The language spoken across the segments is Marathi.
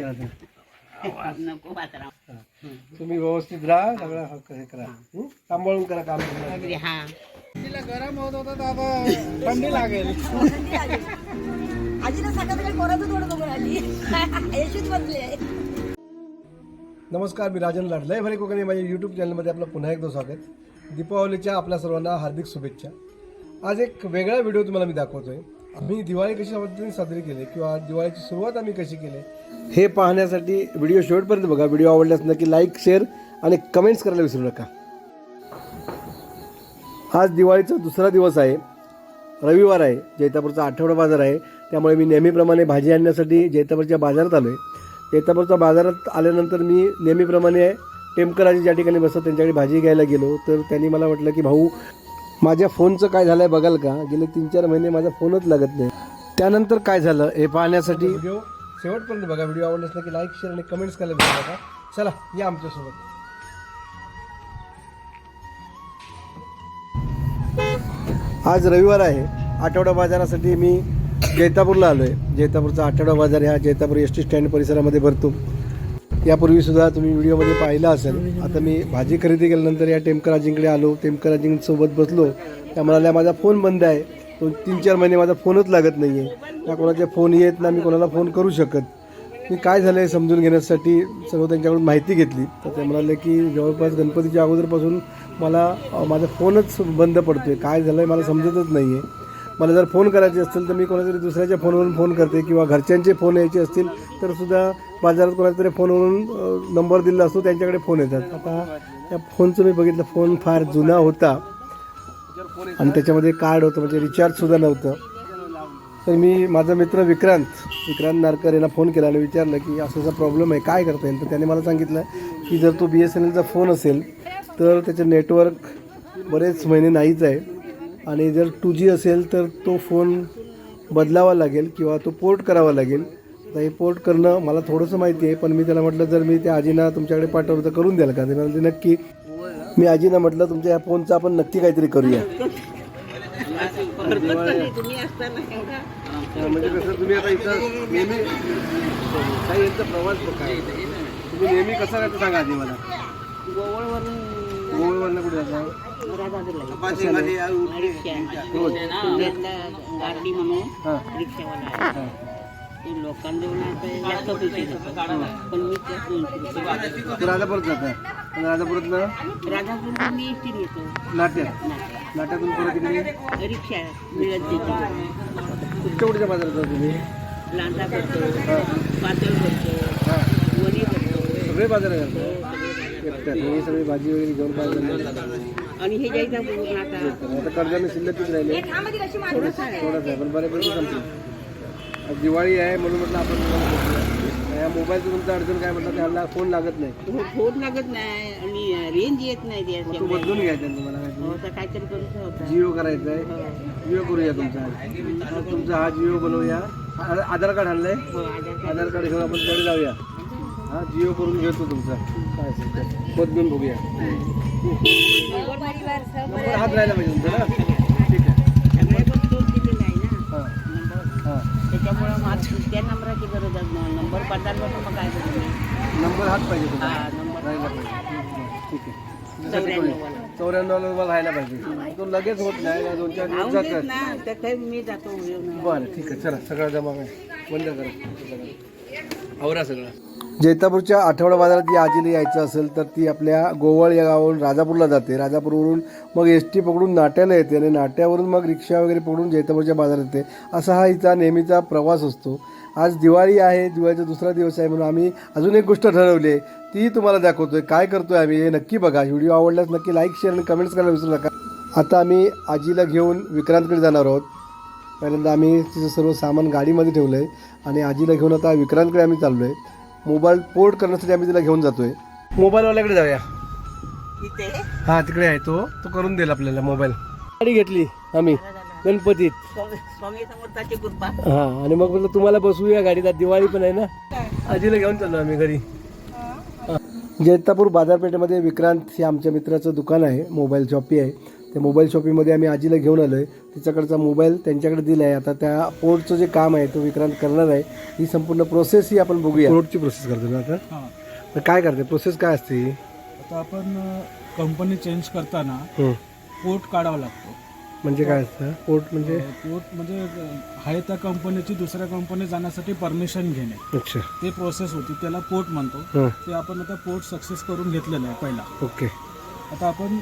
नको तुम्ही व्यवस्थित राहा सगळं हक्क हे करा. हं? सांभाळून करा काम. अगदी हा. तिला गरम होत होतं तर आता थंडी लागेल. आजीला सकाळी कोणाचं थोडं बघून आली. यशीच बसली आहे नमस्कार मी राजन लाडलय भरे कोकणी माझ्या यूट्यूब चॅनलमध्ये आपलं पुन्हा एकदा स्वागत. दीपावलीच्या आपल्या सर्वांना हार्दिक शुभेच्छा. आज एक वेगळा व्हिडिओ तुम्हाला मी दाखवतोय. आम्ही दिवाळी कशा पद्धतीने साजरी केली किंवा दिवाळीची सुरुवात आम्ही कशी केली हे पाहण्यासाठी व्हिडिओ शेवटपर्यंत बघा. व्हिडिओ आवडल्यास नक्की लाईक शेअर आणि कमेंट्स करायला विसरू नका. आज दिवाळीचा दुसरा दिवस आहे. रविवार आहे. जैतापूरचा आठवडा बाजार आहे. त्यामुळे मी नेहमीप्रमाणे भाजी आणण्यासाठी जैतापूरच्या बाजारात आलो आहे जैतापूरच्या बाजारात आल्यानंतर मी नेहमीप्रमाणे टेमकराजी ज्या ठिकाणी बसतात त्यांच्याकडे भाजी घ्यायला गेलो. तर त्यांनी मला म्हटलं की भाऊ माझ्या फोनचं काय झालं आहे बघाल का? गेले तीन चार महिने माझा फोनच लागत नाही. त्यानंतर काय झालं? हे पाहण्यासाठी शेवटपर्यंत बघा. व्हिडिओ आवडला असला की लाईक शेअर आणि कमेंट्स करायला विसरू नका. चला या आमच्यासोबत. आज रविवार आहे. आठवडा बाजारासाठी मी जैतापूरला आलो आहे जैतापूरचा आठवडा बाजार ह्या जैतापूर एस टी स्टँड परिसरामध्ये भरतो. यापूर्वीसुद्धा तुम्ही व्हिडिओमध्ये पाहिला असेल. आता मी भाजी खरेदी केल्यानंतर या टेमकराजींकडे आलो. टेमकराजींसोबत बसलो. त्या म्हणाल्या माझा फोन बंद आहे. दोन तीन चार महिने माझा फोनच लागत नाही आहे ना कोणाचे फोन येत ना मी कोणाला फोन करू शकत. मी काय झालं आहे समजून घेण्यासाठी सर्व त्यांच्याकडून माहिती घेतली. तर ते म्हणाले की जवळपास गणपतीच्या अगोदरपासून मला माझा फोनच बंद पडतो आहे काय झालं आहे मला समजतच नाही आहे मला जर फोन करायचे असतील तर मी कोणातरी दुसऱ्याच्या फोनवरून फोन करते किंवा घरच्यांचे फोन यायचे असतील तर सुद्धा बाजारात कोणातरी तरी फोनवरून नंबर दिला असतो त्यांच्याकडे फोन येतात. आता त्या फोनचं मी बघितलं फोन फार जुना होता. आणि त्याच्यामध्ये कार्ड होतं म्हणजे रिचार्जसुद्धा नव्हतं. तर मी माझा मित्र विक्रांत विक्रांत नारकर यांना फोन केला आणि विचारलं की असं असा प्रॉब्लेम आहे काय करता येईल? तर त्याने मला सांगितलं की जर तो बी एस एन एलचा फोन असेल तर त्याचं नेटवर्क बरेच महिने नाहीच आहे. आणि जर टू जी असेल तर तो फोन बदलावा लागेल किंवा तो पोर्ट करावा लागेल. आता हे पोर्ट करणं मला थोडंसं माहिती आहे पण मी त्याला म्हटलं जर मी त्या आजीना तुमच्याकडे पाठवलं तर करून द्याल का? ते म्हणाले नक्की. मी आजीना म्हटलं तुमच्या या फोनचं आपण नक्की काहीतरी करूया. म्हणजे कसं तुम्ही आता इथं नेहमी काही यांचा प्रवास तुम्ही नेहमी कसा सांगा आधी मला. गोवळवरून गोव्यावरनं कुठे जाता? गाडी म्हणून हां. रिक्षावाला आहे ते लोकांजवळ आता जास्त पैसे घेतो पण मी त्यात दोनशे रुपये घेतो. ते राजापुरात जाता. आणि राजापुरातनं राजापूर मी इथे येतो. नाट्यात? नाट्यातून परत इकडे रिक्षा मिळत देते कुठच्या कुठच्या बाजारात जाता तुम्ही? लांडा करतो पातळ करतो हां. वणी करतो सगळे बाजार करता एकट्यात हे सगळी भाजी वगैरे घेऊन बाजार आणि हे जायचा आता. आता कर्जाने शिल्लकच राहिले. थोडंच थोडंच आहे. पण बऱ्यापैकी संपलं. आज दिवाळी आहे म्हणून म्हटलं आपण तुम्हाला भेटूया. या मोबाईलचं तुमचं अडचण काय म्हटलं त्याला फोन लागत नाही. हो, फोन लागत नाही आणि रेंज येत नाही मग तो त्याच्यामुळे. बदलून घ्यायचा आहे तुम्हाला काय हो तर काहीतरी करूच होता जिओ करायचं आहे. जिओ करूया तुमचा. मग तुमचा हा जिओ बनवूया. आ- आधार कार्ड आणलंय? हो आधार आधार कार्ड घेऊन आपण तिकडे जाऊया. हा जिओ करून घेतो तुमचा. काय असेल ते. बदलून बघूया. नंबर हात राहिला पाहिजे तुमचा ना ठीक आहे सगळे पण दोन दिलेला आहे ना हां नंबर त्याच्यामुळे मग त्या नंबराची गरज आहे. नंबर तर मग काय करू मी? नंबर हात पाहिजे हा नंबर. राहिला पाहिजे. ठीक आहे. चौऱ्याण्णववाला. चौऱ्याण्णव नंबर राहायला पाहिजे. तो लगेच होत नाही. दोन चार दिवस जातात मी जातो. बरं ठीक आहे. चला सगळं जमा. बंद करा. आवरा सगळं. जैतापूरच्या आठवडा बाजारात जी आजीला यायचं असेल तर ती आपल्या गोवळ या गावावरून राजापूरला जाते. राजापूरवरून मग एस टी पकडून नाट्याला येते आणि नाट्यावरून मग रिक्षा वगैरे पकडून जैतापूरच्या बाजारात येते. असा हा हिचा नेहमीचा प्रवास असतो. आज दिवाळी आहे दिवाळीचा दुसरा दिवस आहे म्हणून आम्ही अजून एक गोष्ट ठरवली आहे. ती तुम्हाला दाखवतोय. काय करतोय आम्ही हे नक्की बघा. व्हिडिओ आवडल्यास नक्की लाईक शेअर आणि कमेंट्स करायला विसरू नका. आता आम्ही आजीला घेऊन विक्रांतकडे जाणार आहोत. पहिल्यांदा आम्ही तिचं सर्व सामान गाडीमध्ये ठेवलं आहे आणि आजीला घेऊन आता विक्रांतकडे आम्ही चाललो आहे मोबाईल पोर्ट करण्यासाठी आम्ही तिला घेऊन जातो आहे मोबाईलवाल्याकडे जाऊया. हां तिकडे आहे तो. तो करून देईल आपल्याला मोबाईल. गाडी घेतली आम्ही. गणपतीत. हां आणि मग म्हटलं तुम्हाला बसवूया गाडीत. दिवाळी पण आहे ना. आजीला घेऊन चाललो आम्ही घरी. जैतापूर बाजारपेठेमध्ये विक्रांत हे आमच्या मित्राचं दुकान आहे. मोबाईल शॉपी आहे. त्या मोबाईल शॉपिंगमध्ये आम्ही आजीला घेऊन आलो आहे तिच्याकडचा मोबाईल त्यांच्याकडे दिला आहे आता त्या पोर्टचं जे काम आहे तो विक्रांत करणार आहे. ही संपूर्ण प्रोसेस ही आपण बघूया. पोर्टची प्रोसेस करतो ना आता? हां. तर काय करते प्रोसेस काय असते ही? आता आपण कंपनी चेंज करताना हं. पोर्ट काढावा लागतो. म्हणजे काय असतं? पोर्ट म्हणजे? पोर्ट म्हणजे आहे त्या कंपनीची दुसऱ्या कंपनी जाण्यासाठी परमिशन घेणे. अच्छा. ते प्रोसेस होती. त्याला पोर्ट म्हणतो. हं. ते आपण आता पोर्ट सक्सेस करून घेतलेलं आहे पहिला. ओके. आता आपण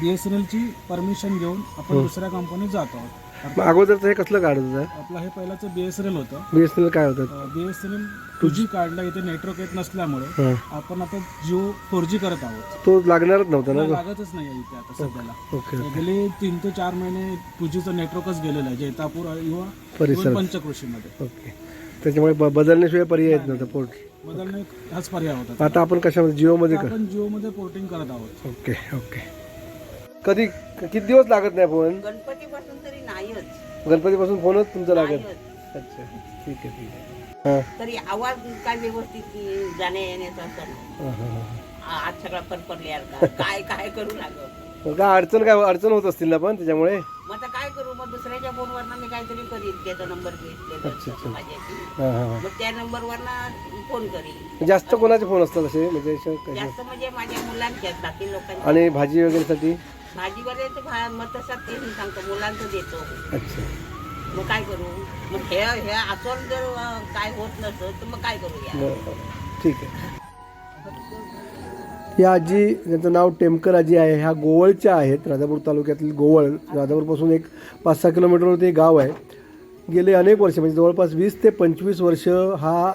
बी एस एन एलची परमिशन घेऊन आपण दुसऱ्या कंपनीत जात आहोत. मग अगोदरचं हे कसलं काढत होतं? आपलं हे पहिल्याचं बी एस एन एल होतं. बी एस एन एल काय होतं? B S N L two G काढला इथे नेटवर्क येत नसल्यामुळे हां. आपण आता जिओ फोर जी करत आहोत. तो लागणारच नव्हता ना लागतच नाही आहे इथे आता सध्याला. ओके गेले तीन ते चार महिने टू जीचं नेटवर्कच गेलेलं आहे. जैतापूर किंवा परिसर. पंचकृषीमध्ये. ओके. त्याच्यामुळे ब- बदलण्याशिवाय पर्याय येत नव्हता पोर्ट बदलणे हाच पर्याय होता. आता आपण कशामध्ये? जिओमध्ये कर आपण जिओ मध्ये पोर्टिंग करत आहोत. Okay okay. कधी किती दिवस लागत नाही फोन गणपतीपासून तरी नाहीच. गणपतीपासून फोनच तुमचा लागत? नाहीच. अच्छा ठीक आहे ठीक आहे. हां. तरी आवाज काय व्यवस्थित जाण्या येण्याचा असं नाही. हां, हां, हां. आज सगळा फरफरल्यासारखा काय काय करू लागत मग काय अडचण काय अडचण होत असतील ना पण त्याच्यामुळे? मग आता काय करू? मग दुसऱ्याच्या फोनवर मी काहीतरी करीन त्याचा नंबर अच्छा, अच्छा. घेतलेला माझ्याशी हां हां हां. मग त्या नंबरवर फोन करीन. जास्त कोणाचे फोन असतात असे? म्हणजे असे कसे? जास्त म्हणजे माझ्या मुलांच्या बाकी लोकांच्या आणि भाजी वगैरेसाठी? मग ते मी सांगतो मुलांचं देतो. अच्छा. मग काय करू? मग हे हे असं जर काय होत नसतं तर मग काय बरं. ठीक आहे. या आजी त्यांचं नाव टेमकर आजी आहे. ह्या गोवळच्या आहेत राजापूर तालुक्यातील गोवळ. राजापूरपासून एक पाच सहा किलोमीटरवरती एक गाव आहे. गेले अनेक वर्ष म्हणजे जवळपास वीस ते पंचवीस वर्ष हा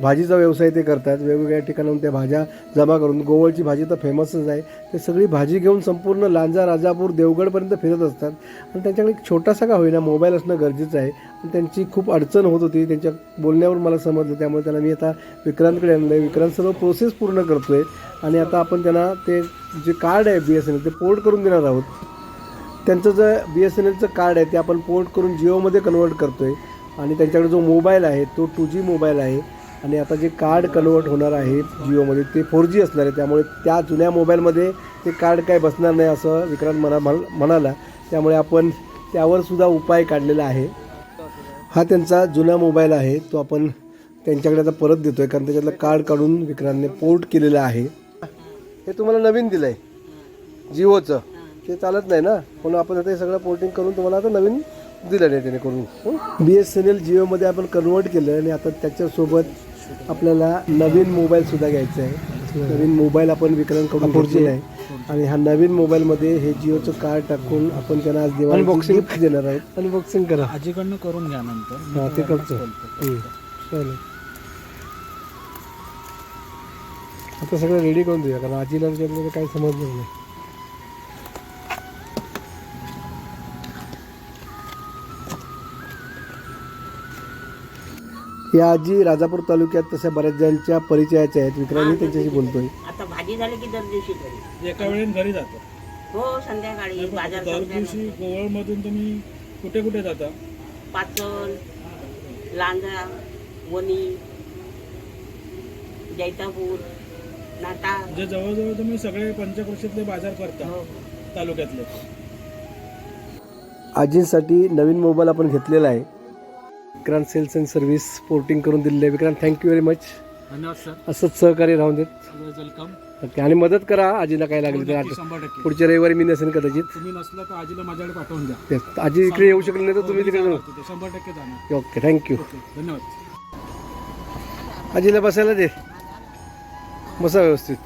भाजीचा व्यवसाय ते करतात. वेगवेगळ्या ठिकाणाहून त्या भाज्या जमा करून गोवळची भाजी तर फेमसच आहे. ते सगळी भाजी घेऊन संपूर्ण लांजा राजापूर देवगडपर्यंत फिरत असतात. आणि त्यांच्याकडे एक छोटासा का होईना मोबाईल असणं गरजेचं आहे. आणि त्यांची खूप अडचण होत होती. त्यांच्या बोलण्यावर मला समजलं. त्यामुळे त्यांना मी आता विक्रांतकडे आणलं आहे विक्रांत सर्व प्रोसेस पूर्ण करतो आहे आणि आता आपण त्यांना ते जे कार्ड आहे बी एस एन एल ते पोर्ट करून देणार आहोत. त्यांचं जे बी एस एन एलचं कार्ड आहे ते आपण पोर्ट करून जिओमध्ये कन्वर्ट करतो आहे आणि त्यांच्याकडे जो मोबाईल आहे तो टू जी मोबाईल आहे. आणि आता जे कार्ड कन्वर्ट होणार आहे जिओमध्ये ते फोर जी असणार आहे. त्यामुळे त्या जुन्या मोबाईलमध्ये ते कार्ड काय बसणार नाही असं विक्रांत म्हणा म्हणाला. त्यामुळे आपण त्यावरसुद्धा उपाय काढलेला आहे. हा त्यांचा जुना मोबाईल आहे. तो आपण त्यांच्याकडे आता परत देतो आहे कारण त्याच्यातलं कार्ड काढून विक्रांतने पोर्ट केलेलं आहे. हे तुम्हाला नवीन दिलं आहे जिओचं. ते चालत नाही ना? म्हणून आपण आता हे सगळं पोर्टिंग करून तुम्हाला आता नवीन दिलं नाही त्याने करून. बी एस एन एल जिओमध्ये आपण कन्वर्ट केलं आणि आता त्याच्यासोबत आपल्याला नवीन मोबाईलसुद्धा घ्यायचा आहे. नवीन मोबाईल आपण विक्रांतकडून घेतलेला आहे. आणि हा नवीन मोबाईलमध्ये हे जिओचं कार्ड टाकून आपण त्यांना आज दिवाळी गिफ्ट देणार आहोत. अनबॉक्सिंग करा. आजीकडनं करून घ्या नंतर. हा ते करतो. चालेल. आता सगळं रेडी करून देऊया कारण आजीला काही समजलं नाही. या आजी राजापूर तालुक्यात तशा बऱ्याच जणांच्या परिचयाच्या आहेत. विक्रांतही त्यांच्याशी बोलतोय. आता भाजी झाली की दर दिवशी घरी? एका वेळेस घरी जातो. हो संध्याकाळी बाजार दर दिवशी संपल्यानंतर. गोवळमधून तुम्ही कुठे कुठे जाता? पाचल लांजा वणी जैतापूर नाटा म्हणजे जवळजवळ तुम्ही सगळे पंचकृषीतले बाजार करता हो. तालुक्यातले. आजींसाठी नवीन मोबाईल आपण घेतलेला आहे. Vikrant sales and service porting करून दिलेलं आहे. Vikrant thank you very much धन्यवाद सर असंच सहकार्य राहून देत. वेलकम ओके आणि मदत करा आजीला काय लागली तर. आता शंभर टक्के. पुढच्या रविवारी मी नसेन कदाचित. तुम्ही नसला तर आजीला माझ्याकडे पाठवून द्या. तेच. आजी इकडे येऊ शकली नाही तर तुम्ही तिकडे जाऊ शंभर टक्के जाणार. ओके थँक्यू ओके धन्यवाद. आजीला बसायला दे. बसा व्यवस्थित.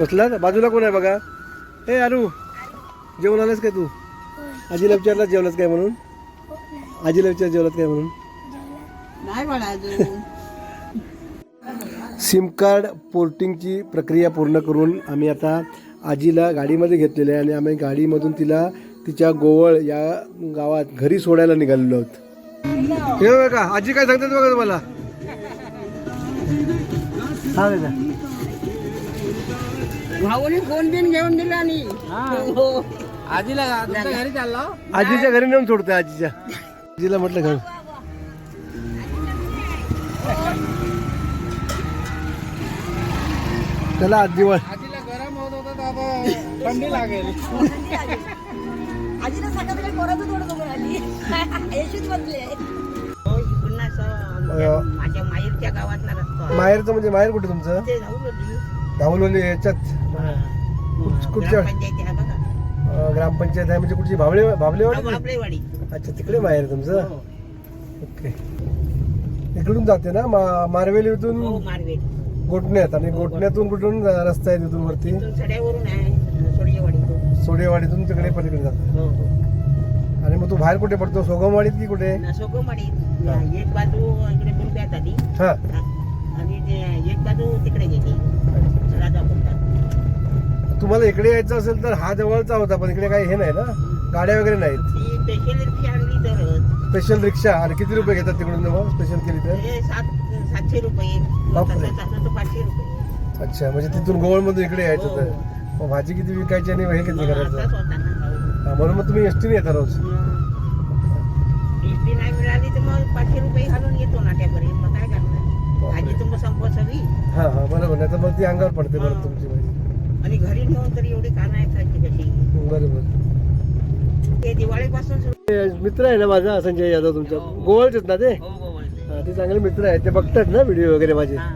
बसला? बाजूला कोण आहे बघा? ए अरू जेवण आलास काय तू? आजीला विचारला जेवलास काय म्हणून? आजीला विचार जेवलात काय म्हणून? नाही म्हणा अजून. सिम कार्ड पोर्टिंगची प्रक्रिया पूर्ण करून आम्ही आता आजीला गाडीमध्ये घेतलेलं आहे आणि आम्ही गाडीमधून तिला तिच्या गोवळ या गावात घरी सोडायला निघालेलो आहोत. हे बघा आजी काय सांगतात बघा तुम्हाला? हा भाऊने फोन बिन घेऊन दिला नाही. हो? आजीच्या घरी नेऊन सोडतोय आजीच्या. आजीला म्हटलं घर चला आज दिवस थंडी लागेल थंडी लागेल. आजीला सकाळी पोराचं थोडं बघून आली. यशूच बसले इकडून असं आमच्या- अं. माझ्या माहेरच्या रस्ता. माहेरचं म्हणजे माहेर कुठे तुमचं? होती. धावलवली याच्यात. कुठ- कुठच्या? ग्रामपंचायती आहे म्हणजे कुठची? भाबळे भाबलेवाडी बाबळेवाडी अच्छा तिकडे माहेर तुमचं? हो. ओके. इकडून जाते ना मा- मारवेलीतून हो मारवेल. गोटण्यात आणि गोटण्यातून कुठून रस्ता आहे तिथून वरती? इथून सड्यावरून आहे सोडजेवाडी सोडेवाडीतून तिकडे पलीकडे जातो. हो हो. आणि मग तू बाहेर कुठे पडतो? सोगमवाडीत की कुठे? सोगोवाडी एक बाजू इकडे बुंब्यात आली. हा. आणि ते एक बाजू तिकडे गेली. राजापूरला. तुम्हाला इकडे यायचं असेल तर हा जवळचा होता पण इकडे काही हे नाही ना? गाड्या वगैरे नाहीत. ती स्पेशल स्पेशल रिक्षा आणि किती रुपये घेतात तिकडून मग स्पेशल केली तर? हे सात सातशे रुपये. बापरे. तर पाचशे रुपये. अच्छा म्हणजे तिथून गोवळमधून इकडे यायचं तर. हो. मग भाजी किती विकायची आणि हे किती मग असाच करायचं? होता ना हा, म्हणून मग तुम्ही एसटीने येता रोज. एसटी नाही मिळाली तर मग पाचशे रुपये घालून येतो नाट्यापर्यंत मग काय करणार? बापरे. आजी तुम्ही संपत सगळी हा हा बरोबर. नाही तर मग ती अंगावर पडते बरं हा. तुमची भाजी. आणि घरी नेऊन तरी एवढी का मित्र आहे ना माझा संजय यादव तुमचा. हो. गोवळचेच ना ते? हो हो हा, ते चांगले मित्र आहेत. ते बघतात ना व्हिडिओ वगैरे माझे. हा.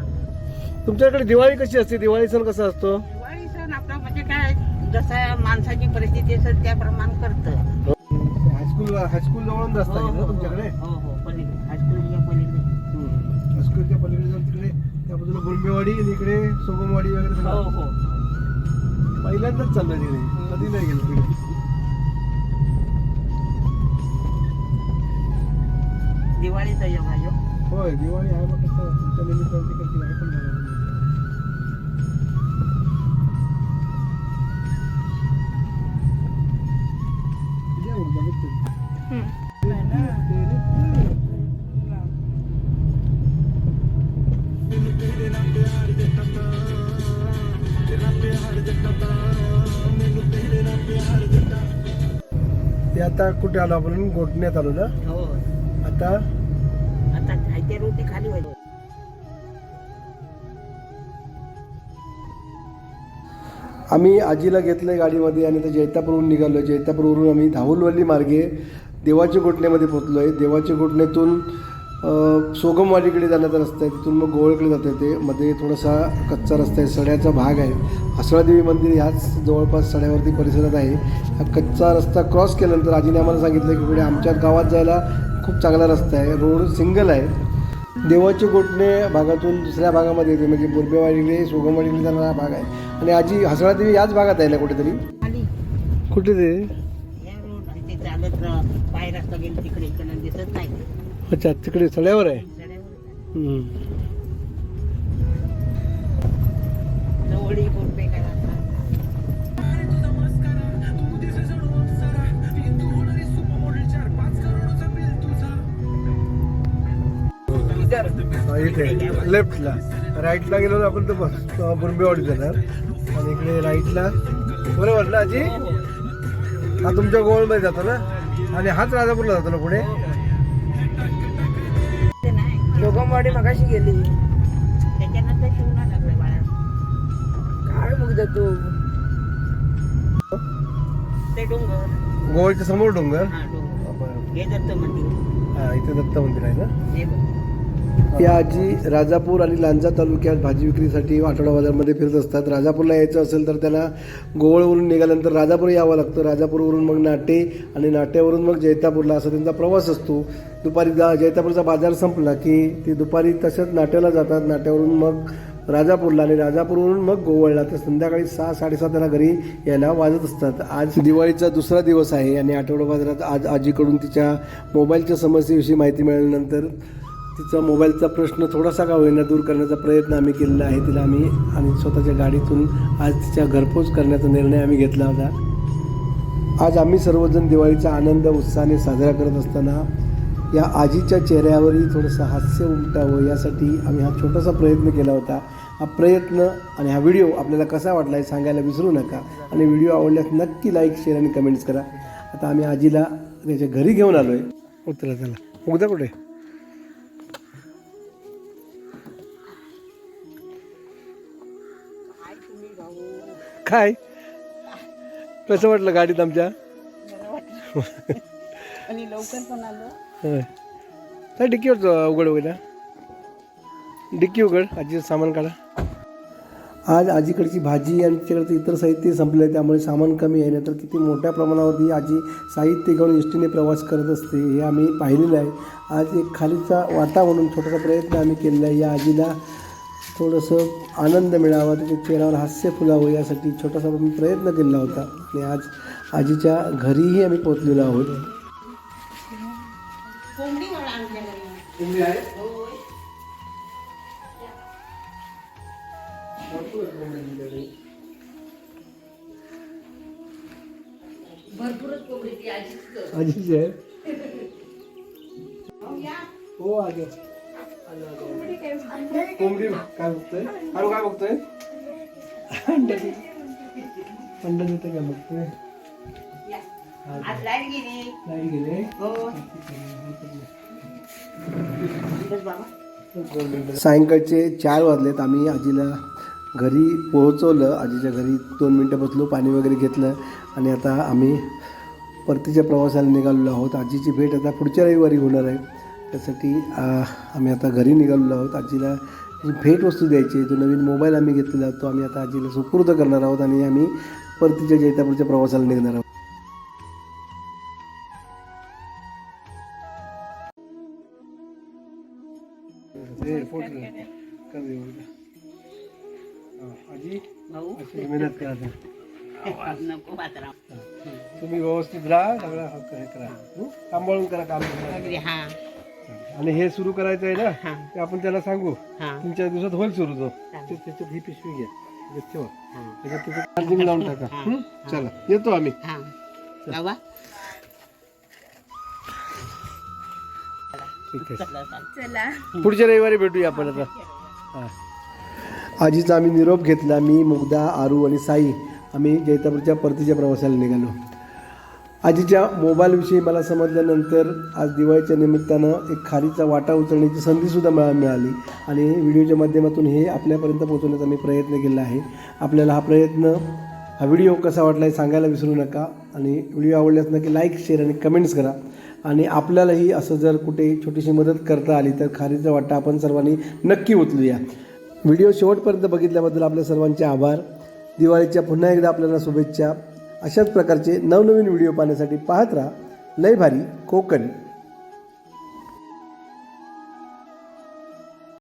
तुमच्याकडे दिवाळी कशी असते? दिवाळी सण कसा असतो? दिवाळी सण आपला म्हणजे काय जसं माणसाची परिस्थिती असेल त्याप्रमाणे करतं. हायस्कूल हायस्कूल जवळून रस्ता आहे ना तुमच्याकडे? हो हो पलीकडे. हायस्कूलच्या पलीकडे. हम्म. हायस्कूलच्या पलीकडे जाऊन तिकडे त्या बाजूला आणि इकडे सोगमवाडी वगैरे हो सगळं. हो. पहिल्यांदाच चाललोय तिकडे. कधी नाही गेलो तिकडे. दिवाळीचा योग आहे ह्यो. होय दिवाळी आहे मग कसं तुमच्या निमित्तानं तिकडची आहे पण बघायला मिळते. या मग बघत चल. ते आता कुठे आलो आपण गोठण्यात आलो ना हो आता आता खायच्या रोटी खाली व्हायची. आम्ही आजीला घेतलं आहे गाडीमध्ये आणि ते जैतापूरवरून निघालो जैतापूरवरून आम्ही धाहुलवल्ली मार्गे देवाच्या गोठण्यामध्ये पोचलो आहे देवाच्या गोठण्यातून सोगमवाडीकडे जाण्याचा रस्ता आहे तिथून मग गोवळकडे जाता येते मध्ये थोडासा कच्चा रस्ता आहे सड्याचा भाग आहे. हसळादेवी मंदिर ह्याच जवळपास सड्यावरती परिसरात आहे. हा कच्चा रस्ता क्रॉस केल्यानंतर आजीने आम्हाला सांगितलं की पुढे आमच्या गावात जायला खूप चांगला रस्ता आहे. रोड सिंगल आहे. देवाचे गोठणे भागातून दुसऱ्या भागामध्ये येते म्हणजे बोरबेवाडीकडे सोगमवाडीकडे जाणारा भाग आहे. आणि आजी हसळादेवी याच भागात आहे ना कुठेतरी? कुठे ते? अच्छा तिकडे सड्यावर आहे? इथे लेफ्टला. राईटला गेलो आपण तर बस बुरबेवाडी जाणार. आणि इकडे राईटला. बरोबर ना आजी? हा तुमच्या गोवळमध्ये जातो ना? आणि हाच राजापूरला जातो ना पुढे? जोगमवाडी मगाशी गेली. त्याच्यानंतर शिवणार लागलं बाळा. काय मग जातो ते डोंगर. गोवळच्या समोर डोंगर? हा डोंगर. हा, दत्त मंदिर. हा इथे दत्त मंदिर आहे ना? हे बघ. आजी राजापूर आणि लांजा तालुक्यात भाजी विक्रीसाठी आठवडा बाजारमध्ये फिरत असतात. राजापूरला यायचं असेल तर त्यांना गोवळवरून निघाल्यानंतर राजापूर यावं लागतं. राजापूरवरून मग नाटे आणि नाट्यावरून मग जैतापूरला असा त्यांचा प्रवास असतो. दुपारी जा जैतापूरचा बाजार संपला की ते दुपारी तसंच नाट्याला जातात. नाट्यावरून मग राजापूरला आणि राजापूरवरून मग गोवळला. तर संध्याकाळी सहा साडेसात त्यांना घरी यायला वाजत असतात. आज दिवाळीचा दुसरा दिवस आहे आणि आठवडा बाजारात आज आजीकडून तिच्या मोबाईलच्या समस्येविषयी माहिती मिळाल्यानंतर तिचा मोबाईलचा प्रश्न थोडासा का होईना दूर करण्याचा प्रयत्न आम्ही केलेला आहे तिला आम्ही आणि स्वतःच्या गाडीतून आज तिच्या घरपोच करण्याचा निर्णय आम्ही घेतला होता. आज आम्ही सर्वजण दिवाळीचा आनंद उत्साहाने साजरा करत असताना या आजीच्या चेहऱ्यावरही थोडंसं हास्य उमटावं यासाठी आम्ही हा छोटासा प्रयत्न केला होता. हा प्रयत्न आणि हा व्हिडिओ आपल्याला कसा वाटला हे सांगायला विसरू नका आणि व्हिडिओ आवडल्यास नक्की लाईक शेअर आणि कमेंट्स करा. आता आम्ही आजीला त्याच्या घरी घेऊन आलो आहे उतरा त्याला. उगदा कुठे? काय? कसं वाटलं गाडीत आमच्या? आणि लवकर पण आलो. होय. काय डिक्कीवर उघड वगैरे? डिक्की उघड आजीचं सामान काढा. आज आजीकडची भाजी आणि तिच्याकडचं इतर साहित्य संपलं आहे त्यामुळे सामान कमी आहे नाहीतर किती मोठ्या प्रमाणावरती आजी साहित्य घेऊन एस टीने प्रवास करत असते हे आम्ही पाहिलेलं आहे. आज एक खालीचा वाटा म्हणून छोटासा प्रयत्न आम्ही केलेला आहे. या आजीला थोडंसं आनंद मिळावा त्याच्या चेहऱ्यावर हास्य फुलावं यासाठी छोटासा आम्ही प्रयत्न केला होता. आणि आज आजीच्या घरीही आम्ही पोचलेलो आहोत. कोंबडी ती आजीच आहे? हो आजी. कोंबडी काय बघतोय? अरे काय बघतोय? अंडा अंडा देतं काय बघतोय? आज लाइट गेली. लाइट गेले? हो. सायंकाळचे चार वाजलेत. आम्ही आजीला घरी पोहोचवलं. आजीच्या घरी दोन मिनटं बसलो पाणी वगैरे घेतलं आणि आता आम्ही परतीच्या प्रवासाला निघालेलो आहोत. आजीची भेट आता पुढच्या रविवारी होणार आहे. त्यासाठी आम्ही आता घरी निघालेलो आहोत. आजीला जी भेटवस्तू द्यायची आहे. जो नवीन मोबाईल आम्ही घेतलेला तो आम्ही आता आजीला सुपूर्द करणार आहोत आणि आम्ही परतीच्या जैतापूरच्या प्रवासाला निघणार आहोत. मेहनत करा तुम्ही व्यवस्थित राहा सगळं करा हं? सांभाळून करा काम अगदी हा. आणि हे सुरू करायचं आहे ना हा. ते आपण त्याला सांगू. हा. तीन चार दिवसात होईल सुरू तो. चालेल. ते- त्याच्यात ही पिशवी घ्या. त्याच्यात ठेवा. हा. त्याच्यात त्याचं चार्जिंग लावून टाका. हा. चला येतो आम्ही. हा. लावा. ठीक आहे. पुढच्या रविवारी भेटूया आपण आता. हां. आजीचा आम्ही निरोप घेतला मी मुग्धा आरू आणि साई. आम्ही जैतापूरच्या परतीच्या प्रवासाला निघालो. आजीच्या मोबाईलविषयी मला समजल्यानंतर आज दिवाळीच्या निमित्तानं एक खारीचा वाटा उचलण्याची संधीसुद्धा मला मिळाली. आणि व्हिडिओच्या माध्यमातून हे आपल्यापर्यंत पोहोचवण्याचा मी प्रयत्न केला आहे. आपल्याला हा प्रयत्न हा व्हिडिओ कसा वाटला हे सांगायला विसरू नका. आणि व्हिडिओ आवडल्यास नक्की लाईक शेअर आणि कमेंट्स करा. आणि आपल्यालाही असं जर कुठे छोटीशी मदत करता आली तर खारीचा वाटा आपण सर्वांनी नक्की उचलूया. व्हिडिओ शेवटपर्यंत बघितल्याबद्दल आपल्या सर्वांचे आभार. दिवाळीच्या पुन्हा एकदा आपल्याला शुभेच्छा. अशाच प्रकारचे नवनवीन व्हिडिओ पाहण्यासाठी पाहत राहा. लय भारी कोकण.